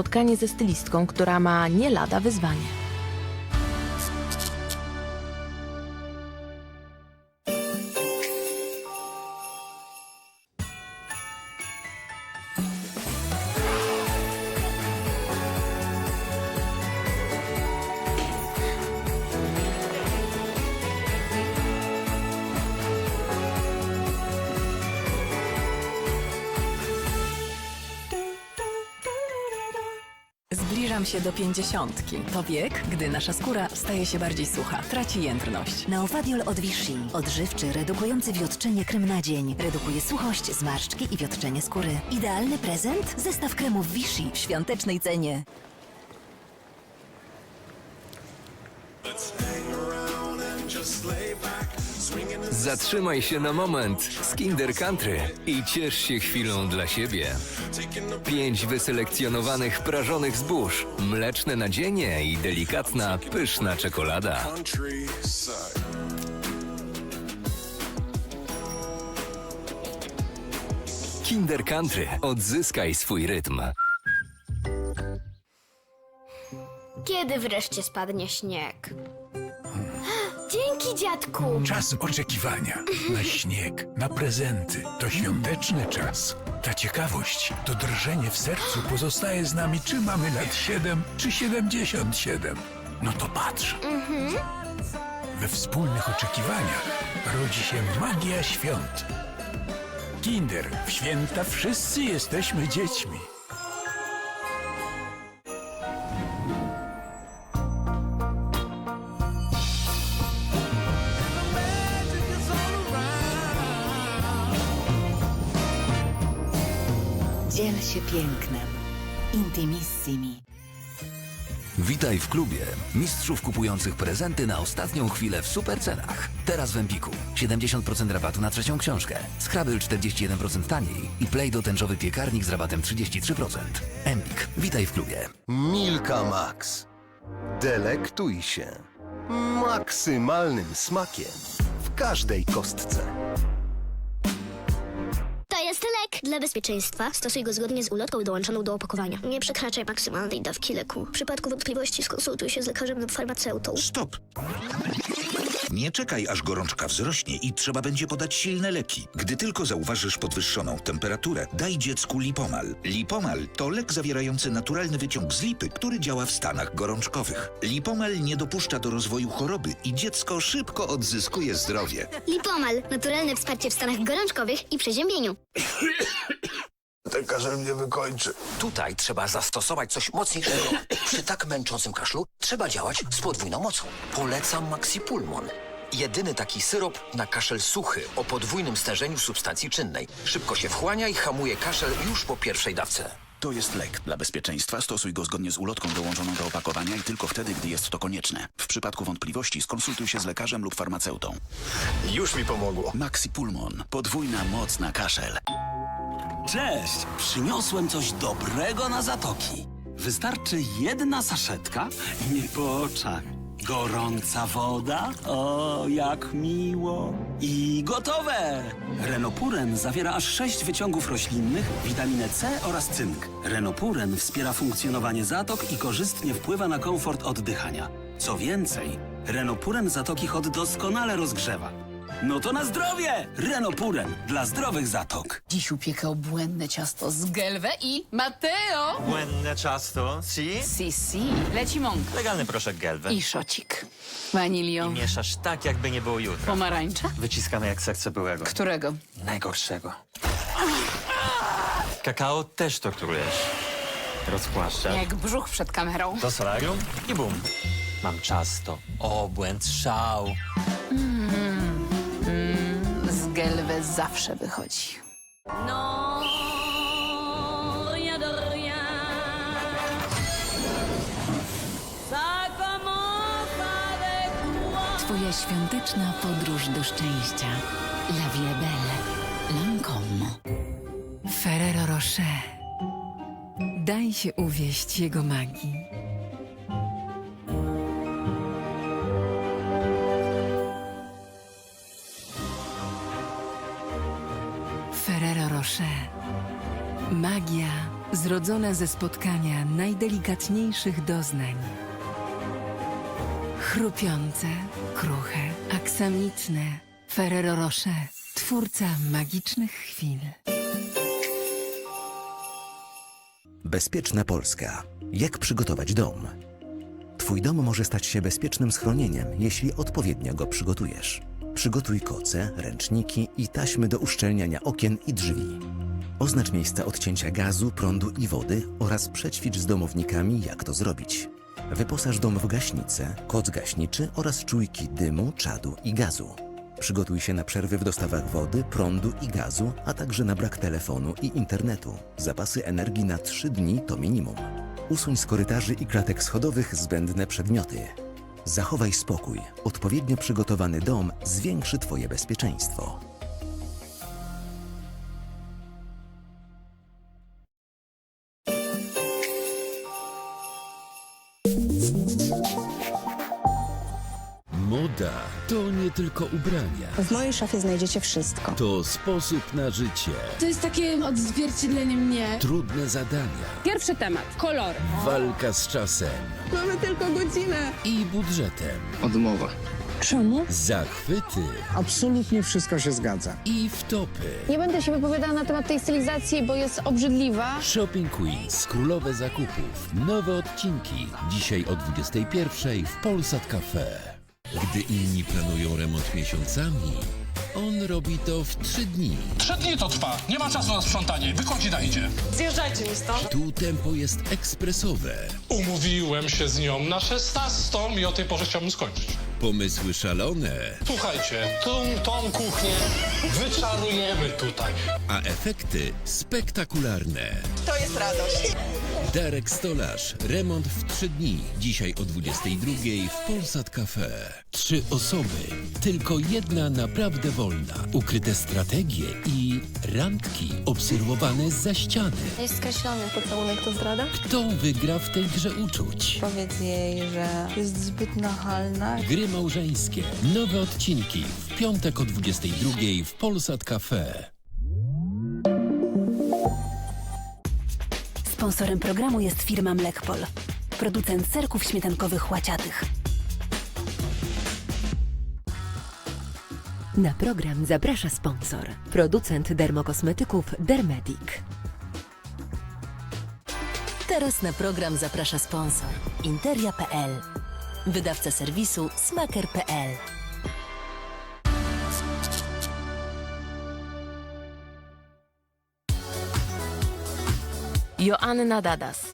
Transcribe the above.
spotkanie ze stylistką, która ma nie lada wyzwanie. Zbliżam się do pięćdziesiątki. To wiek, gdy nasza skóra staje się bardziej sucha, traci jędrność. Neofadiol od Vichy. Odżywczy, redukujący wiotczenie krem na dzień. Redukuje suchość, zmarszczki i wiotczenie skóry. Idealny prezent? Zestaw kremów Vichy w świątecznej cenie. Zatrzymaj się na moment z Kinder Country i ciesz się chwilą dla siebie. Pięć wyselekcjonowanych prażonych zbóż, mleczne nadzienie i delikatna, pyszna czekolada. Kinder Country. Odzyskaj swój rytm. Kiedy wreszcie spadnie śnieg? Dzięki, dziadku! Czas oczekiwania na śnieg, na prezenty. To świąteczny czas. Ta ciekawość, to drżenie w sercu pozostaje z nami, czy mamy lat 7, czy 77. No to patrz. We wspólnych oczekiwaniach rodzi się magia świąt. Kinder, w święta wszyscy jesteśmy dziećmi. Się pięknem. Intimissimi. Witaj w klubie mistrzów kupujących prezenty na ostatnią chwilę w super cenach. Teraz w Empiku 70% rabatu na trzecią książkę, Scrabble 41% taniej i Play tęczowy piekarnik z rabatem 33%. Empik, witaj w klubie. Milka Max. Delektuj się maksymalnym smakiem w każdej kostce. Dla bezpieczeństwa. Stosuj go zgodnie z ulotką dołączoną do opakowania. Nie przekraczaj maksymalnej dawki leku. W przypadku wątpliwości skonsultuj się z lekarzem lub farmaceutą. Stop! Nie czekaj, aż gorączka wzrośnie i trzeba będzie podać silne leki. Gdy tylko zauważysz podwyższoną temperaturę, daj dziecku Lipomal. Lipomal to lek zawierający naturalny wyciąg z lipy, który działa w stanach gorączkowych. Lipomal nie dopuszcza do rozwoju choroby i dziecko szybko odzyskuje zdrowie. Lipomal. Naturalne wsparcie w stanach gorączkowych i przeziębieniu. Ten kaszel mnie wykończy. Tutaj trzeba zastosować coś mocniejszego. Przy tak męczącym kaszlu trzeba działać z podwójną mocą. Polecam Maxipulmon. Jedyny taki syrop na kaszel suchy o podwójnym stężeniu substancji czynnej. Szybko się wchłania i hamuje kaszel już po pierwszej dawce. To jest lek. Dla bezpieczeństwa stosuj go zgodnie z ulotką dołączoną do opakowania i tylko wtedy, gdy jest to konieczne. W przypadku wątpliwości skonsultuj się z lekarzem lub farmaceutą. Już mi pomogło. Maxi Pulmon. Podwójna moc na kaszel. Cześć! Przyniosłem coś dobrego na zatoki. Wystarczy jedna saszetka i nie po oczach. Gorąca woda? O, jak miło. I gotowe! Renopuren zawiera aż sześć wyciągów roślinnych, witaminę C oraz cynk. Renopuren wspiera funkcjonowanie zatok i korzystnie wpływa na komfort oddychania. Co więcej, Renopuren zatoki hot doskonale rozgrzewa. No to na zdrowie! Renopuren dla zdrowych zatok. Dziś upiekę obłędne ciasto z gelwę i Mateo! Błędne ciasto, si? Si, si. Leci mąka. Legalny proszek gelwy. I szocik. Wanilio. Mieszasz tak, jakby nie było jutra. Pomarańcza? Wyciskamy jak serce byłego. Którego? Najgorszego. Kakao też torturujesz. Rozpłaszczasz. Jak brzuch przed kamerą. Do solarium i bum. Mam ciasto. Obłęd, szał. Zawsze wychodzi. Twoja świąteczna podróż do szczęścia. La Vie Belle. Lancome. Ferrero Rocher. Daj się uwieść jego magii. Magia Zrodzona ze spotkania najdelikatniejszych doznań. Chrupiące, kruche, aksamitne. Ferrero Rocher, twórca magicznych chwil. Bezpieczna Polska. Jak przygotować dom? Twój dom może stać się bezpiecznym schronieniem, jeśli odpowiednio go przygotujesz. Przygotuj koce, ręczniki i taśmy do uszczelniania okien i drzwi. Oznacz miejsca odcięcia gazu, prądu i wody oraz przećwicz z domownikami, jak to zrobić. Wyposaż dom w gaśnicę, koc gaśniczy oraz czujki dymu, czadu i gazu. Przygotuj się na przerwy w dostawach wody, prądu i gazu, a także na brak telefonu i internetu. Zapasy energii na 3 dni to minimum. Usuń z korytarzy i klatek schodowych zbędne przedmioty. Zachowaj spokój. Odpowiednio przygotowany dom zwiększy Twoje bezpieczeństwo. Moda to nie tylko ubrania. W mojej szafie znajdziecie wszystko. To sposób na życie. To jest takie odzwierciedlenie mnie. Trudne zadania. Pierwszy temat. Kolory. Walka z czasem Mamy tylko godzinę. i budżetem. Odmowa. Czemu? Zachwyty Absolutnie wszystko się zgadza. i wtopy. Nie będę się wypowiadała na temat tej stylizacji, bo jest obrzydliwa. Shopping Queens. Królowe zakupów. Nowe odcinki. Dzisiaj o 21.00 w Polsat Cafe. Gdy inni planują remont miesiącami, on robi to w trzy dni. Trzy dni to trwa. Nie ma czasu na sprzątanie. Wychodzi na idzie. Zjeżdżajcie mi stąd. Tu tempo jest ekspresowe. Umówiłem się z nią na 16 i o tej porze chciałbym skończyć. Pomysły szalone, Słuchajcie, tą, tą kuchnię wyczarujemy tutaj. a efekty spektakularne. To jest radość. Darek Stolarz. Remont w trzy dni. Dzisiaj o 22.00 w Polsat Cafe. Trzy osoby. Tylko jedna naprawdę wolna. Ukryte strategie i randki obserwowane za ściany. Jest skreślony. Pocałunek to zdrada? Kto wygra w tej grze uczuć? Powiedz jej, że jest zbyt nachalna. Gry małżeńskie. Nowe odcinki. W piątek o 22.00 w Polsat Cafe. Sponsorem programu jest firma Mlekpol. Producent serków śmietankowych łaciatych. Na program zaprasza sponsor. Producent dermokosmetyków Dermedic. Teraz na program zaprasza sponsor. Interia.pl Wydawca serwisu smaker.pl Joanna Dadas.